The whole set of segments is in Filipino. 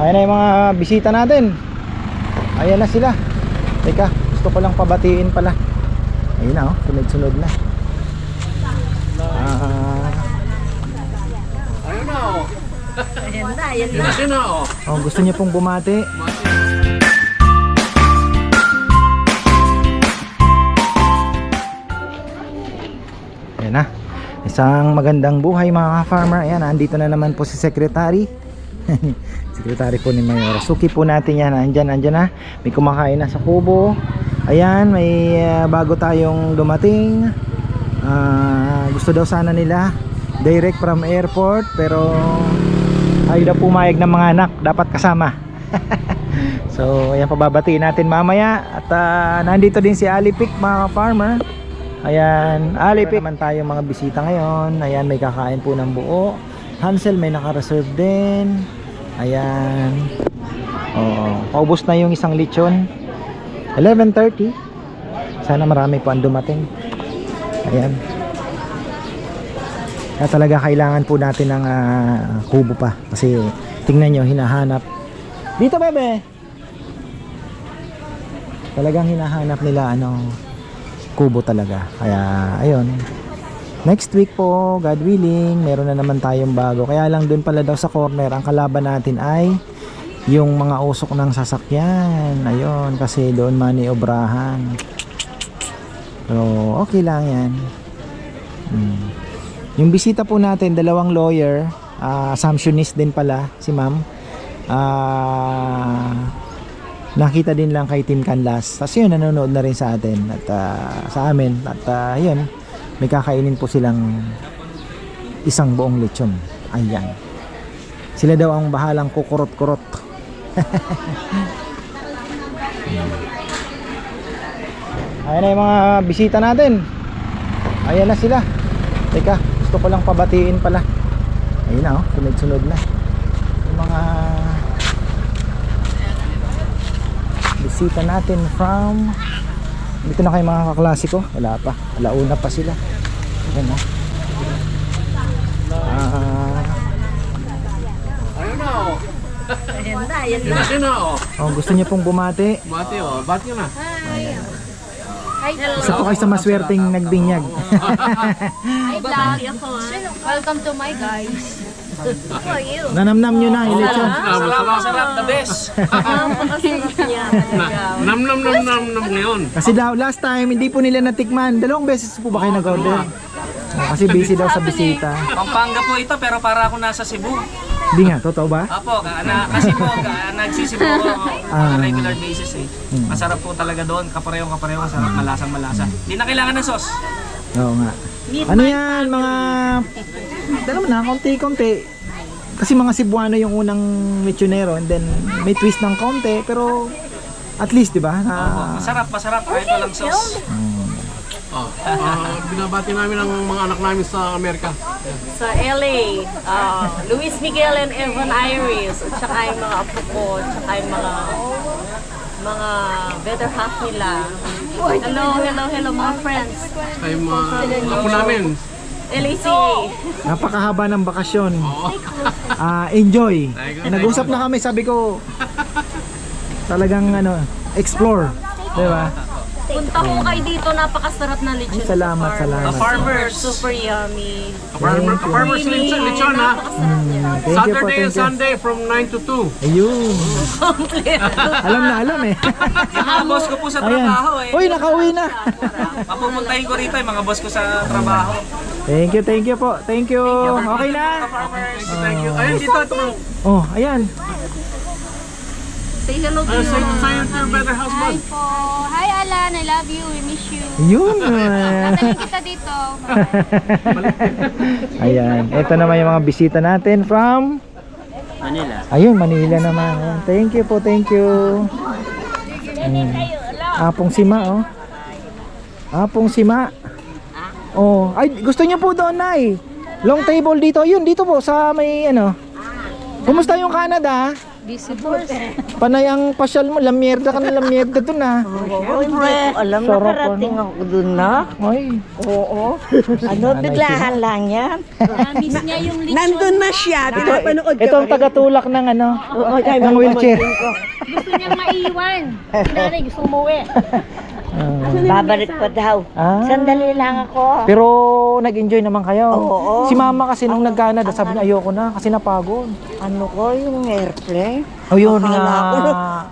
Ayan na yung mga bisita natin. Ayan na sila. Teka, gusto ko lang pabatiin pala. Ayun na oh, sunod-sunod na. Ah, Ayun na oh. Ayan na, ayan Yun na na oh. gusto niyo pong bumati? Ayan na. Isang magandang buhay mga ka-farmer. Ayan, andito na naman po si Secretary. Secretary po ni Mayor. Suki po natin yan. Andyan, andyan na. May kumakain na sa kubo. Ayan, may ah, bago tayong dumating. Ah, gusto daw sana nila direct from airport pero ayaw daw pumayag ng mga anak. Dapat kasama. so, ayan pababatiin natin mamaya. At ah, nandito din si Alipik mga farmer. Ayan, Alipik. Naman tayo mga bisita ngayon. Ayan, may kakain po ng buo. Hansel may naka-reserve din. Ayan. Oo, paubos na yung isang lechon. 11.30. Sana marami po ang dumating. Ayan. Kaya talaga kailangan po natin ng ah, kubo pa. Kasi tingnan nyo, hinahanap. Dito bebe! Talagang hinahanap nila ano, kubo talaga. Kaya ayun. Next week po, God willing, meron na naman tayong bago. Kaya lang doon pala daw sa corner, ang kalaban natin ay yung mga usok ng sasakyan. Ayun, kasi doon maniobrahan. So, okay lang yan. Hmm. Yung bisita po natin, dalawang lawyer, ah, assumptionist din pala, si ma'am. Ah, nakita din lang kay Team Canlas. Tapos yun, nanonood na rin sa atin at ah, sa amin. At ah, yun, may kakainin po silang isang buong lechon. Ayan. Sila daw ang bahalang kukurot-kurot. Ayan na yung mga bisita natin. Ayan na sila. Teka, gusto ko lang pabatiin pala. Ayun na oh, sunod-sunod na. Yung mga bisita natin from dito na kayo mga kaklasiko. Wala pa. Alauna pa sila. Ayan oh. Ah, Ayun na oh. Ayan na, ayan Yun na. siya na oh. oh, gusto niyo pong bumati. Mati oh. Ba't yun na? Isa po kayo sa maswerteng nagbinyag. Vlog ako ah. Welcome to my guys. How are you? Nanamnam nyo na, ilechon. Salamat, sarap. The best. Napakasarap niya talaga. Nam nam nam nam nam ngayon. Kasi daw, last time, hindi po nila natikman. Dalawang beses po ba kayo nag-order? Oh, kasi busy daw sa bisita. Pampanga po ito pero para ako nasa Cebu. Hindi nga, totoo ba? Apo, ka, na, kasi po ka, nagsisibo ako Ah. on a regular basis eh. Masarap po talaga doon, kaparehong kaparehong, masarap, malasang malasa. Hindi na kailangan ng sauce. Oo nga. Ano yan, mga... Dalawa na, konti-konti. Kasi mga Cebuano yung unang lechonero and then may twist ng konti pero at least, di ba? Opo, Na, masarap, masarap kahit walang sauce. Oh, ah, binabati namin ang mga anak namin sa Amerika. Sa LA, uh, Luis Miguel and Evan Iris, at saka yung mga apo ko, at saka yung mga mga better half nila. Hello, hello, hello mga friends. Ay mga ako namin. LACA. napakahaba ng bakasyon. Ah, enjoy. Nag-usap na kami, sabi ko talagang ano, explore. Di ba? Punta ko kayo dito, napakasarap na lechon. Ay, salamat, sa salamat. The farmers. Super yummy. Farmer, farmers lechon, lechon ha. Napakasarap niya. Thank you po, Saturday and thank you. Sunday from 9 to 2. Ayun. alam na, alam eh. Yung mga boss ko po sa Ayan. trabaho eh. Uy, nakauwi na. Papupuntahin ko rito yung mga boss ko sa trabaho. thank you, thank you po. Thank you. Okay na. Farmers. Thank you. Ayun dito ito. Oh, ayan. Say hello to Ayun your say say to your better husband. po. Hi Alan, I love you. We miss you. Yun. Dadalhin kita dito. Ayan. Ito naman yung mga bisita natin from Manila. Ayun, Manila naman. Ayan. Thank you po, thank you. Mm. Apong sima, oh. Apong sima. Oh, ay gusto niyo po doon, Nay. Long table dito. Yun, dito po sa may ano. Kumusta yung Canada? Busy boss. Panay ang pasyal mo, lamierda ka na lamierda dun ah. Oo, hindi ko alam. Sarap, Nakarating ano? ako dun na. Ay, Oo. Ano, biglahan lang yan. Miss niya yung lechon. Nandun na siya. Pinapanood ito ang tagatulak ng ano, Oo, kaya ng wheelchair. Gusto niyang maiwan. Nanay, gusto umuwi. Ah. Babalik pa daw. Ah. Sandali lang ako. Pero nag-enjoy naman kayo. Oo. Si mama kasi nung nag-Canada, sabi niya ayoko na kasi napagod. Ano ko, yung airplane? O yun Akala nga. ko,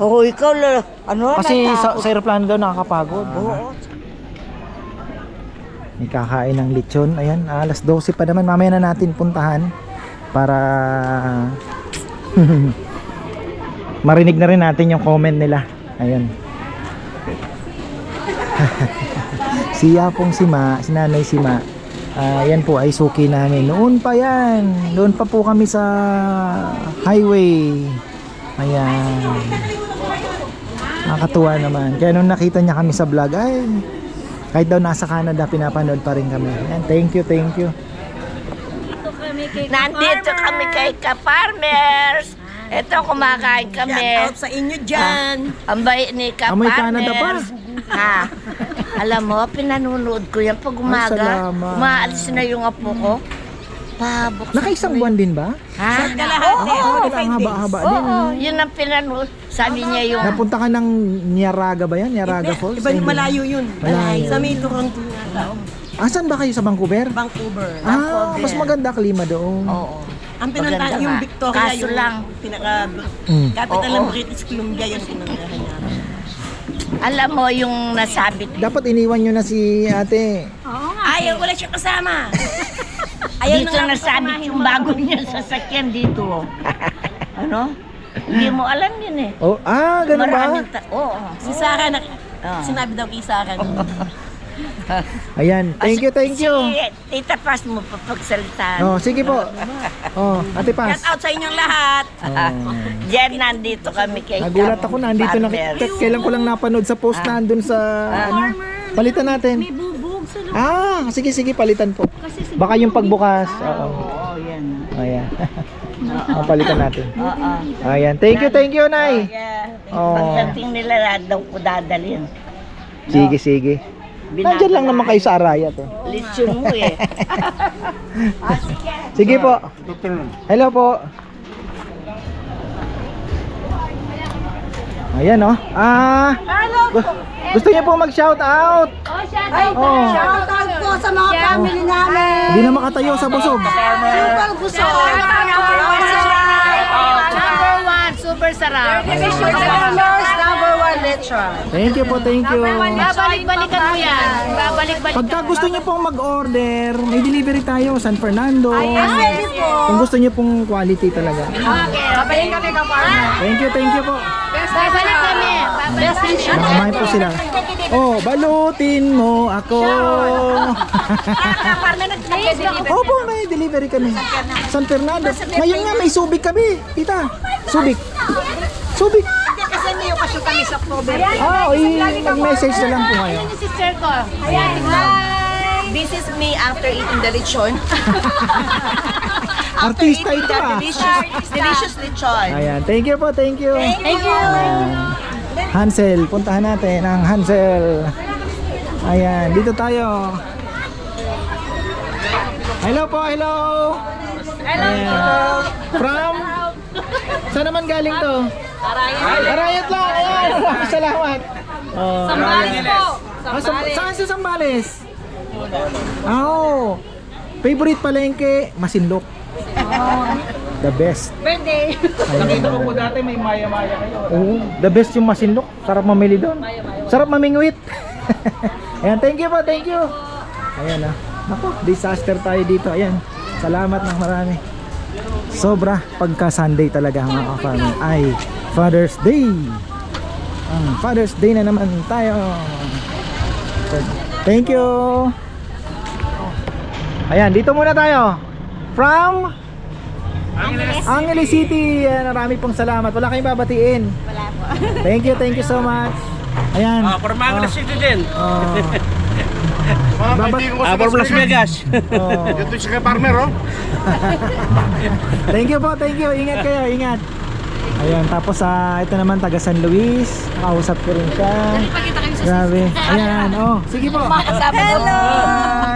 Oo, ikaw, la- ano, Kasi sa, natakot. sa aeroplano daw nakakapagod. Oo. May kakain ng lechon. Ayan, alas 12 pa naman. Mamaya na natin puntahan para marinig na rin natin yung comment nila. Ayan. si Yapong Sima, si Nanay Sima, ah, yan po ay suki namin. Noon pa yan. Doon pa po kami sa highway. Ayan. Nakakatuwa naman. Kaya nung nakita niya kami sa vlog, ay, kahit daw nasa Canada, pinapanood pa rin kami. Ayan, thank you, thank you. Nandito kami kay Ka-Farmers. Ito, kumakain kami. sa inyo dyan. Ang bait ni Ka-Farmers. Amoy Canada pa. Ha? Alam mo, pinanunood ko yan pag umaga. salamat. Umaalis na yung apo ko. Pabok. Nakaisang buwan din ba? Ha? Kalahati. Oo, oh, ang haba-haba din. Oo, yun ang pinanood. Sabi niya yung... Napunta ka ng Niaraga ba yan? Niaraga Falls? Iba Ay, hindi. malayo yun. Malayo. Sa may Toronto nga. Asan ba kayo sa Vancouver? Vancouver. Ah, mas maganda klima doon. Oo. Ang pinuntahan yung. Victoria, Kaso yung lang. pinaka Mm. capital ng. British Columbia yung pinuntahan niya. Alam mo yung nasabit. Dapat iniwan nyo na si ate. Ayaw, wala siya kasama. dito nasabit yung bago niya sasakyan dito. ano? Hindi mo alam yun eh. Oh, ah, ganun ba? Maraming ta- Oo. Si Sarah, na, Ah. sinabi daw kay Sarah. Ayan, thank you, thank you. Si Tita Paz mo papagsalitaan. Oh, sige po. Oh, ate Paz. Shout out sa inyong lahat. Oh. Diyan nandito kami kay Nagulat ako na andito na kailan ko lang napanood sa post na andun sa ano. Palitan natin. May bubog sa loob. Ah, sige sige palitan po. Baka yung pagbukas. Oo. Oo, yan. Ayan. Oh, palitan natin. Oo. Ayan. Thank you, thank you, Nay. Oh. Pagdating nila daw ko dadalhin. Sige, sige. Nandiyan lang naman kayo sa Araya to. Lechon mo eh. Sige po. Hello po. Ayan oh. Ah. gu- Gusto niyo po mag-shout out? Oh, shout out. Oh. Shout out po sa mga family namin. Hindi na makatayo sa busog. Super gusto. Number one, super sarap. Number lechon. Thank you po, thank you. Babalik-balikan mo yan. Babalik-balikan. Pagka gusto niyo pong mag-order, may delivery tayo San Fernando. Kung gusto niyo pong quality talaga. Okay, babalik kami ka Thank you, thank you po. Babalik kami. Babalik kami. Nakamahin po sila. Oh, balutin mo ako. Opo, may delivery kami. San Fernando. Ngayon nga may subik kami. Tita, subik. Subik. Okasyon kami sa October. Ah, i- mag-message na lang po ngayon. Yung sister ko. Ayan, This is me after eating the lechon. Artista ito ah. delicious, delicious lechon. Ayan, thank you po, thank you. Thank you. Hansel, puntahan natin ang Hansel. Ayan, dito tayo. Hello po, hello. Hello From? Saan naman galing to? Arayat. Arayat lang. Ayan, maraming salamat. Oh. Sambales po. Ah, sa, saan sa Sambales? Ah, oh. Favorite palengke, Masinlok. The best. Birthday. Nakita ko po dati may maya-maya kayo. Oo, the best yung Masinlok. Sarap mamili doon. Sarap mamingwit. Ayan, thank you po, thank you. Ayan ah. Ako, disaster tayo dito. Ayan. Salamat ng marami. Sobra pagka Sunday talaga mga ka-farmer ay Father's Day. Ang Father's Day na naman tayo. Thank you. Ayan, dito muna tayo. From Angeles City. Ayan, marami pong salamat. Wala kayong babatiin. Wala po. thank you, thank you so much. Ayan. Ah, for Manila City din. Oh. Babat Ah, for Las Vegas. oh. Ito si kay farmer, oh. thank you po, thank you. Ingat kayo, ingat. Ayun, tapos sa ito naman taga San Luis. Nakausap ko rin siya. Grabe. Ayan, oh. Sige po. Hello!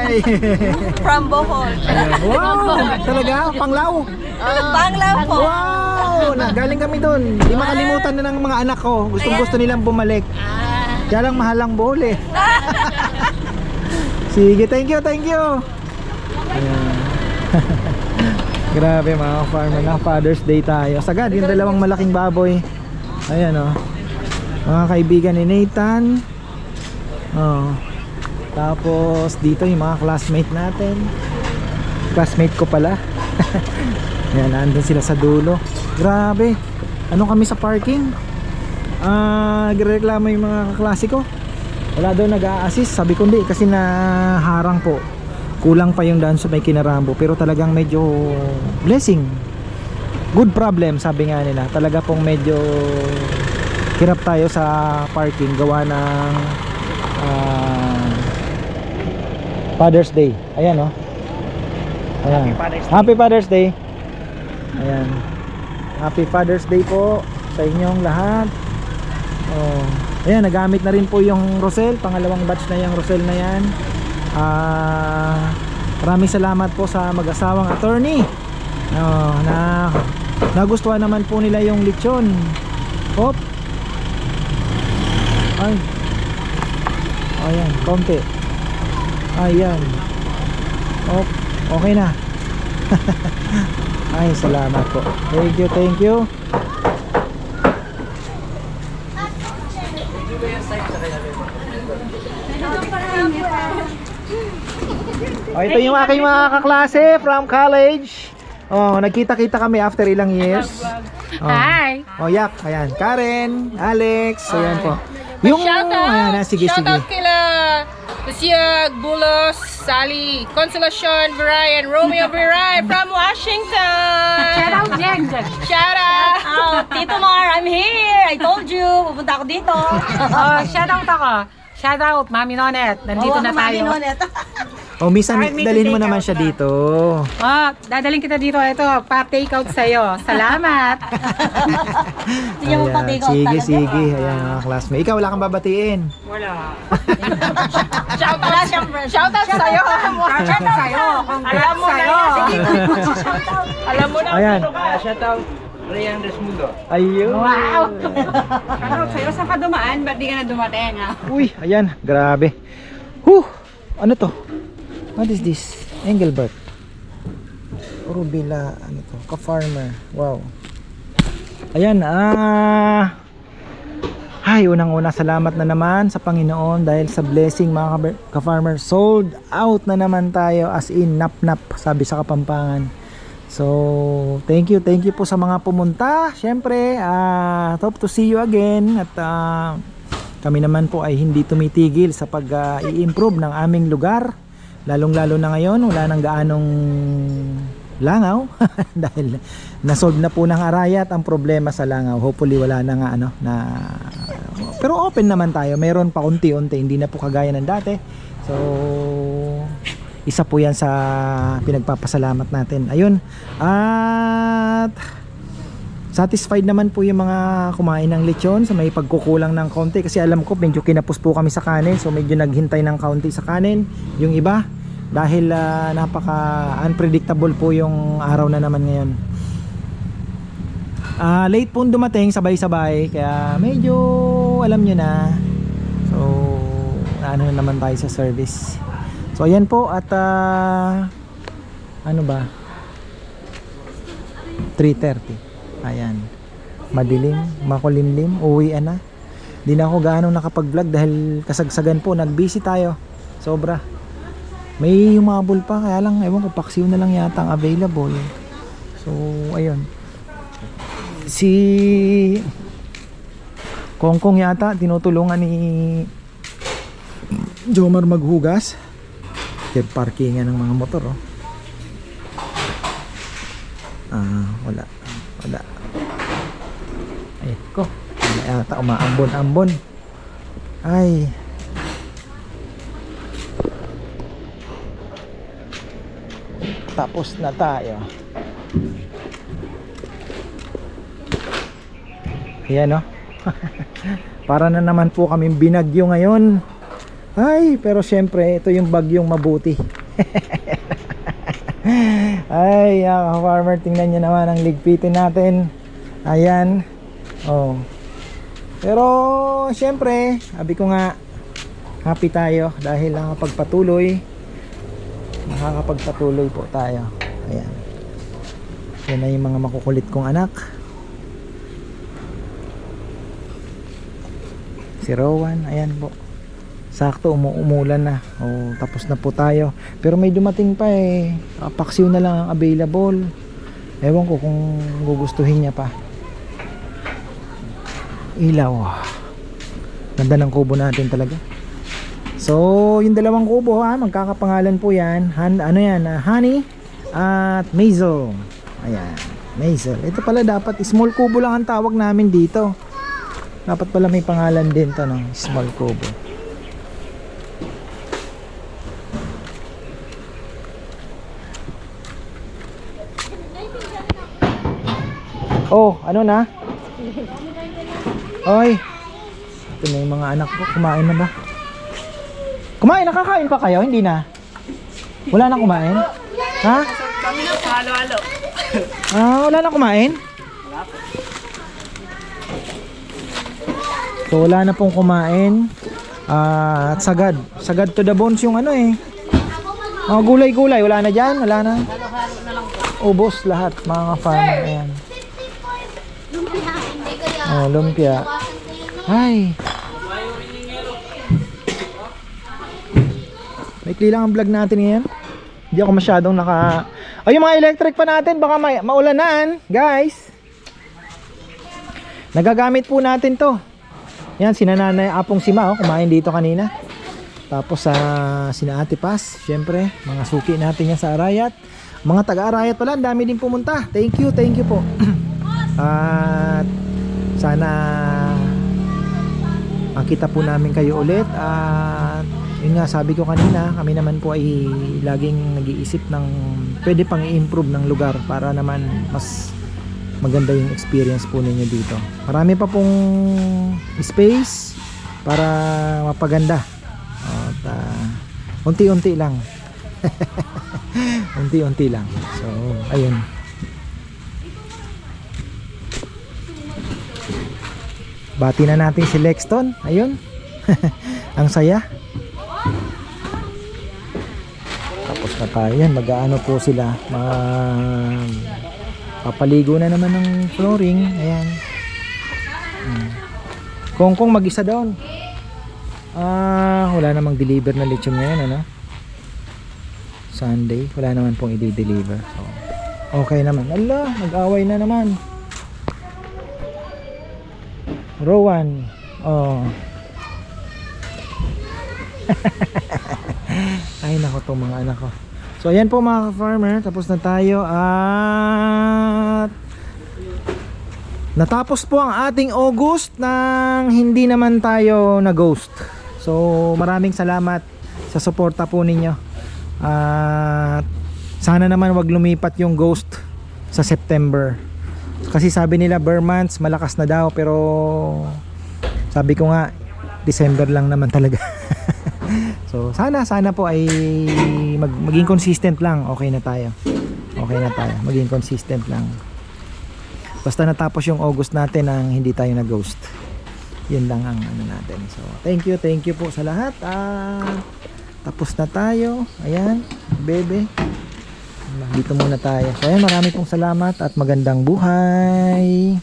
Hi. From Bohol. Ayan. Wow! Talaga? Panglaw? Banglaw po. Wow! Na, galing kami doon. Hindi makalimutan na ng mga anak ko. Gustong gusto nilang bumalik. Kaya lang mahal ang bowl eh. Sige, thank you, thank you. Ayan. Grabe mga farmer na Father's Day tayo. Sagad, yung dalawang malaking baboy. Ayan oh. Mga kaibigan ni Nathan. Oh. Tapos dito yung mga classmate natin. Classmate ko pala. Ayan, nandun sila sa dulo. Grabe. Ano kami sa parking? Ah, nagreklamo yung mga kaklase ko. Wala daw nag-a-assist. Sabi ko hindi kasi naharang po. Kulang pa yung daan sa may kinarambo pero talagang medyo blessing. Good problem sabi nga nila. Talaga pong medyo hirap tayo sa parking gawa ng ah, Father's Day. Ayan oh. Ayan. Happy Father's Day. Ayan. Happy Father's Day po sa inyong lahat. Oh. Ayan, nagamit na rin po yung Rosel. Pangalawang batch na yung Rosel na yan. Ah, maraming salamat po sa mag-asawang attorney. Oh, na nagustuhan naman po nila yung lechon. Hop. Ay. Ayan, konti. Ayan. Hop. Okay na. Ay, salamat po. Thank you, thank you. Oh, ito yung aking mga kaklase from college. Oh, nagkita-kita kami after ilang years. Oh. Hi! Oh, yak. Ayan. Karen, Alex. Ayan po. Yung, ayan, ah, sige, Shout sige. out kila Monsieur Bulos, Sally, Consolacion, Brian, Romeo Viray from Washington! Shout out, Jen! Shout out! Oh, Tito Mar, I'm here. I told you, pupunta ako dito. Oh, shout out ako. Shout out, Mami Nonet. Nandito Oo, na ako, Mami tayo. Nonet. Oh, minsan Ay, may dalhin mo take naman out siya ba? dito. Oh, dadaling kita dito. Ito, pa-take out sa'yo. Salamat. Hindi niya mo Ayan, pa-take out sige, sige. Ayan, mga classmate. Ikaw, wala kang babatiin. Wala. Shout out, shout out sa'yo! Shout out sa'yo. Alam mo na yan. Sige, Alam mo na Ayan. shout out, Ryan Resmundo. Ayun. Wow. Shout out sa'yo. Saan ka dumaan? Ba't di ka na dumating, ha? Uy, ayan. Grabe. Huh! Ano to? What is this? Engelbert. Rubila, ano to? Ka-farmer. Wow. Ayan, ah... Ay, unang-una salamat na naman sa Panginoon dahil sa blessing mga ka- ka-farmer. Sold out na naman tayo as in nap-nap, sabi sa Kapampangan. So, thank you, thank you po sa mga pumunta. Siyempre, ah, hope to see you again at ah, kami naman po ay hindi tumitigil sa pag-i-improve ng aming lugar. Lalong-lalo na ngayon, wala nang gaanong langaw dahil nasolve na po ng arayat ang problema sa langaw. Hopefully wala na nga ano na pero open naman tayo. Meron pa unti-unti, hindi na po kagaya ng dati. So isa po 'yan sa pinagpapasalamat natin. Ayun. At Satisfied naman po yung mga kumain ng lechon sa may pagkukulang ng konti kasi alam ko medyo kinapos po kami sa kanin. So medyo naghintay ng kaunti sa kanin. Yung iba dahil ah, napaka unpredictable po yung araw na naman ngayon. Ah, late po dumating sabay-sabay. Kaya medyo alam nyo na. So ano na naman tayo sa service. So ayan po at ah, ano ba? 3.30 Ayan. Madilim, makulimlim, uwi na. Di na ako gaano nakapag-vlog dahil kasagsagan po, nag-busy tayo. Sobra. May humabol pa, kaya lang, ewan ko, paksiw na lang yata ang available. So, ayun. Si Kongkong yata, tinutulungan ni Jomar maghugas. Kaya parkingan ng mga motor, oh. Ah, wala. Wala. Ay, ko. Yata umaambon-ambon. Ay. tapos na tayo. Ayan no. Para na naman po kaming binagyo ngayon. Ay, pero syempre, ito yung bagyong mabuti. Ay, ah, farmer, tingnan nyo naman ang ligpitin natin. Ayan. Oh. Pero, syempre, sabi ko nga, happy tayo dahil nakapagpatuloy. Nakakapagpatuloy po tayo. Ayan. Yan na yung mga makukulit kong anak. Si Rowan, ayan po. Sakto, umu umulan na. Oh, tapos na po tayo. Pero may dumating pa eh. Ah, Paksiw na lang ang available. Ewan ko kung gugustuhin niya pa. Ilaw. Ganda ng kubo natin talaga. So, yung dalawang kubo ha, magkakapangalan po yan. Han, ano yan, ah, honey at mazel. Ayan, mazel. Ito pala dapat, small kubo lang ang tawag namin dito. Dapat pala may pangalan din to, no? Small kubo. Oh, ano na? Oy. Ito na yung mga anak ko. Kumain na ba? Kumain, nakakain pa kayo? Hindi na? Wala na kumain? Ha? Kami na halo-halo. Ah, wala na kumain? So wala na pong kumain. Ah, at sagad. Sagad to the bones yung ano eh. Mga gulay-gulay, wala na dyan? Wala na? Ubos lahat, mga farmer. Ayan. Oh, lumpia. Ay. Maikli lang ang vlog natin ngayon. Hindi ako masyadong naka... Ay, yung mga electric pa natin, baka may, maulanan, guys. Nagagamit po natin to. Yan, sinananay Apong Sima, oh, kumain dito kanina. Tapos sa sina Ate Paz, syempre, mga suki natin yan sa Arayat. Mga taga-Arayat pala, ang dami din pumunta. Thank you, thank you po. At sana makita po namin kayo ulit. At yun nga sabi ko kanina kami naman po ay laging nag-iisip ng pwede pang i-improve ng lugar para naman mas maganda yung experience po ninyo dito. Marami pa pong space para mapaganda. At ah, unti-unti lang. Unti-unti lang. So ayun Bati na natin si Lexton. Ayun. Ang saya. Tapos na tayo yan. Mag-aano po sila. Mag... Papaligo na naman ng flooring. Ayan. Hmm. Kung kung mag-isa doon. Ah, wala namang deliver na lechon ngayon, ano? Sunday. Wala naman pong i-deliver. So, okay naman. Ala, nag-away na naman. Rowan. Oh. Ay nako tong mga anak ko. So ayan po mga farmer, tapos na tayo at natapos po ang ating August nang hindi naman tayo na ghost. So maraming salamat sa suporta po ninyo. At sana naman wag lumipat yung ghost sa September. Kasi sabi nila bare months malakas na daw pero sabi ko nga December lang naman talaga. so sana sana po ay mag, maging consistent lang. Okay na tayo. Okay na tayo. Maging consistent lang. Basta natapos yung August natin ang hindi tayo na ghost. Yun lang ang ano natin. So thank you, thank you po sa lahat. Ah, tapos na tayo. Ayan, bebe. Dito muna tayo. So ayan, marami pong salamat at magandang buhay.